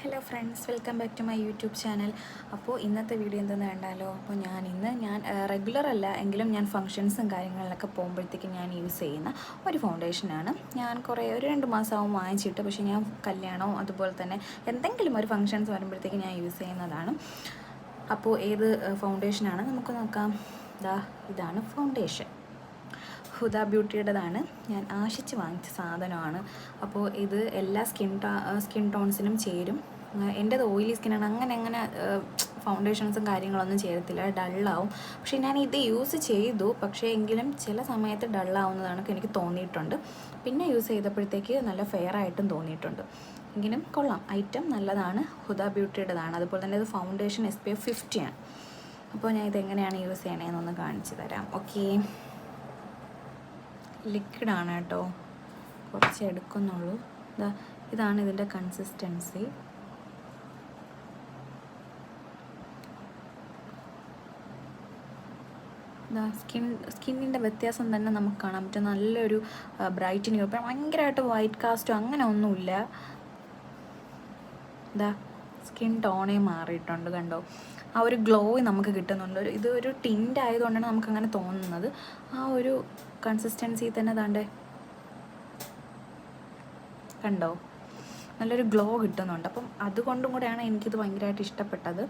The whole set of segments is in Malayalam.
Hello friends welcome back to my YouTube channel. അപ്പോൾ ഇന്നത്തെ വീഡിയോ എന്തെന്ന് വേണ്ടാലോ അപ്പോൾ ഞാൻ ഇന്ന് ഞാൻ റെഗുലർ അല്ല എങ്കിലും ഞാൻ ഫംഗ്ഷൻസും കാര്യങ്ങളിലൊക്കെ പോകുമ്പോഴത്തേക്കും ഞാൻ യൂസ് ചെയ്യുന്ന ഒരു ഫൗണ്ടേഷനാണ് ഞാൻ കുറേ ഒരു രണ്ട് മാസമാവും വാങ്ങിച്ചിട്ട് പക്ഷേ ഞാൻ കല്യാണവും അതുപോലെ തന്നെ എന്തെങ്കിലും ഒരു ഫംഗ്ഷൻസ് വരുമ്പോഴത്തേക്കും ഞാൻ യൂസ് ചെയ്യുന്നതാണ്. അപ്പോൾ ഏത് ഫൗണ്ടേഷനാണ് നമുക്ക് നോക്കാം. ഇതാ ഇതാണ് ഫൗണ്ടേഷൻ ഹുദ ബ്യൂട്ടിയുടേതാണ്. ഞാൻ ആശിച്ച് വാങ്ങിച്ച സാധനമാണ്. അപ്പോൾ ഇത് എല്ലാ സ്കിൻ സ്കിൻ ടോൺസിനും ചേരും. എന്റെത് ഓയിലി സ്കിന്നാണ്. അങ്ങനെ അങ്ങനെ ഫൗണ്ടേഷൻസും കാര്യങ്ങളൊന്നും ചേരത്തില്ല. ഡള്ളാവും. പക്ഷേ ഞാൻ ഇത് യൂസ് ചെയ്തു. പക്ഷേ എങ്കിലും ചില സമയത്ത് ഡള്ളാവുന്നതാണ് എനിക്ക് തോന്നിയിട്ടുണ്ട്. പിന്നെ യൂസ് ചെയ്തപ്പോഴത്തേക്ക് നല്ല ഫെയർ ആയിട്ടും തോന്നിയിട്ടുണ്ട്. എങ്കിലും കൊള്ളാം. ഐറ്റം നല്ലതാണ്. ഹുദ ബ്യൂട്ടിയുടേതാണ്. അതുപോലെ തന്നെ ഇത് ഫൗണ്ടേഷൻ എസ് പി എഫ് ഫിഫ്റ്റിയാണ്. അപ്പോൾ ഞാൻ ഇത് എങ്ങനെയാണ് യൂസ് ചെയ്യണേന്നൊന്ന് കാണിച്ചു തരാം. ഓക്കേ. ലിക്വിഡാണ് കേട്ടോ. കുറച്ച് എടുക്കുന്നുള്ളൂ. ഇതാ ഇതാണ് ഇതിന്റെ കൺസിസ്റ്റൻസി സ്കിൻ സ്കിന്നിന്റെ വ്യത്യാസം തന്നെ നമുക്ക് കാണാൻ പറ്റും. നല്ലൊരു ബ്രൈറ്റനിങ് ഇപ്പം ഭയങ്കരമായിട്ട് വൈറ്റ് കാസ്റ്റോ അങ്ങനെ ഒന്നുമില്ല. ഇതാ സ്കിൻ ടോണേ മാറിയിട്ടുണ്ട് കണ്ടോ. ആ ഒരു ഗ്ലോ നമുക്ക് കിട്ടുന്നുണ്ട്. ഇത് ഒരു ടിന്റ് ആയതുകൊണ്ടാണ് നമുക്ക് അങ്ങനെ തോന്നുന്നത്. ആ ഒരു കൺസിസ്റ്റൻസി തന്നെ താണ്ടേ കണ്ടോ? നല്ലൊരു ഗ്ലോ കിട്ടുന്നുണ്ട്. അപ്പം അതുകൊണ്ടും കൂടെയാണ് എനിക്കിത് ഭയങ്കരമായിട്ട് ഇഷ്ടപ്പെട്ടത്.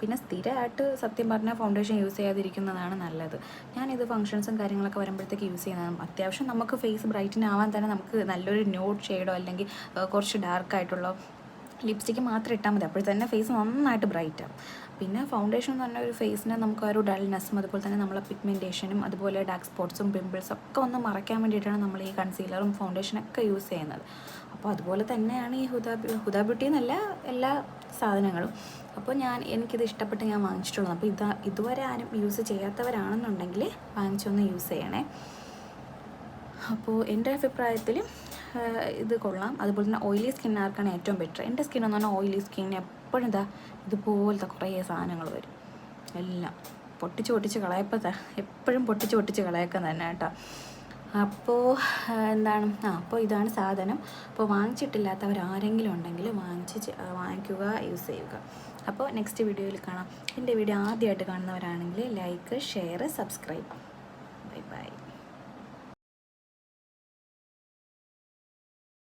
പിന്നെ സ്ഥിരമായിട്ട് സത്യം പറഞ്ഞാൽ ഫൗണ്ടേഷൻ യൂസ് ചെയ്യാതിരിക്കുന്നതാണ് നല്ലത്. ഞാനിത് ഫംഗ്ഷൻസും കാര്യങ്ങളൊക്കെ വരുമ്പോഴത്തേക്ക് യൂസ് ചെയ്യുന്നതാണ്. അത്യാവശ്യം നമുക്ക് ഫേസ് ബ്രൈറ്റൻ ആവാൻ തന്നെ നമുക്ക് നല്ലൊരു ന്യൂഡ് ഷെയ്ഡോ അല്ലെങ്കിൽ കുറച്ച് ഡാർക്ക് ആയിട്ടുള്ള ലിപ്സ്റ്റിക്ക് മാത്രം ഇട്ടാൽ മതി. അപ്പോൾ തന്നെ ഫേസ് നന്നായിട്ട് ബ്രൈറ്റ് ആവും പിന്നെ ഫൗണ്ടേഷൻ എന്ന് പറഞ്ഞ ഒരു ഫേസിനെ നമുക്ക് ഒരു ഡൾനെസ്സും അതുപോലെ തന്നെ നമ്മളെ പിഗ്മെന്റേഷനും അതുപോലെ ഡാർക്ക് സ്പോട്ട്സും പിമ്പിൾസും ഒക്കെ ഒന്ന് മറയ്ക്കാൻ വേണ്ടിയിട്ടാണ് നമ്മൾ ഈ കൺസീലറും ഫൗണ്ടേഷനൊക്കെ യൂസ് ചെയ്യുന്നത്. അപ്പോൾ അതുപോലെ തന്നെയാണ് ഈ ഹുദാ ഹുദാ ബ്യൂട്ടി എന്നല്ല എല്ലാ സാധനങ്ങളും. അപ്പോൾ ഞാൻ എനിക്കിത് ഇഷ്ടപ്പെട്ട് ഞാൻ വാങ്ങിച്ചിട്ടുള്ളത് അപ്പോൾ ഇതാ ഇതുവരെ ആരും യൂസ് ചെയ്യാത്തവരാണെന്നുണ്ടെങ്കിൽ വാങ്ങിച്ചൊന്ന് യൂസ് ചെയ്യണേ. അപ്പോൾ എന്റെ അഭിപ്രായത്തിൽ ഇത് കൊള്ളാം. അതുപോലെ തന്നെ ഓയിലി സ്കിന്നാർക്കാണ് ഏറ്റവും ബെറ്റർ എന്റെ സ്കിൻ എന്ന് പറഞ്ഞാൽ ഓയിലി സ്കിൻ എപ്പോഴും ഇതാ ഇതുപോലത്തെ കുറേ സാധനങ്ങൾ വരും. എല്ലാം. പൊട്ടിച്ച് പൊട്ടിച്ച് കളയപ്പോൾ എപ്പോഴും പൊട്ടിച്ച് പൊട്ടിച്ച് കളയക്കം തന്നെ കേട്ടോ. അപ്പോൾ എന്താണ്? ആ അപ്പോൾ ഇതാണ് സാധനം. അപ്പോൾ വാങ്ങിച്ചിട്ടില്ലാത്തവർ ആരെങ്കിലും ഉണ്ടെങ്കിൽ വാങ്ങിച്ച് വാങ്ങിക്കുക യൂസ് ചെയ്യുക. അപ്പോൾ നെക്സ്റ്റ് വീഡിയോയിൽ കാണാം. എന്റെ വീഡിയോ ആദ്യമായിട്ട് കാണുന്നവരാണെങ്കിൽ like share subscribe bye bye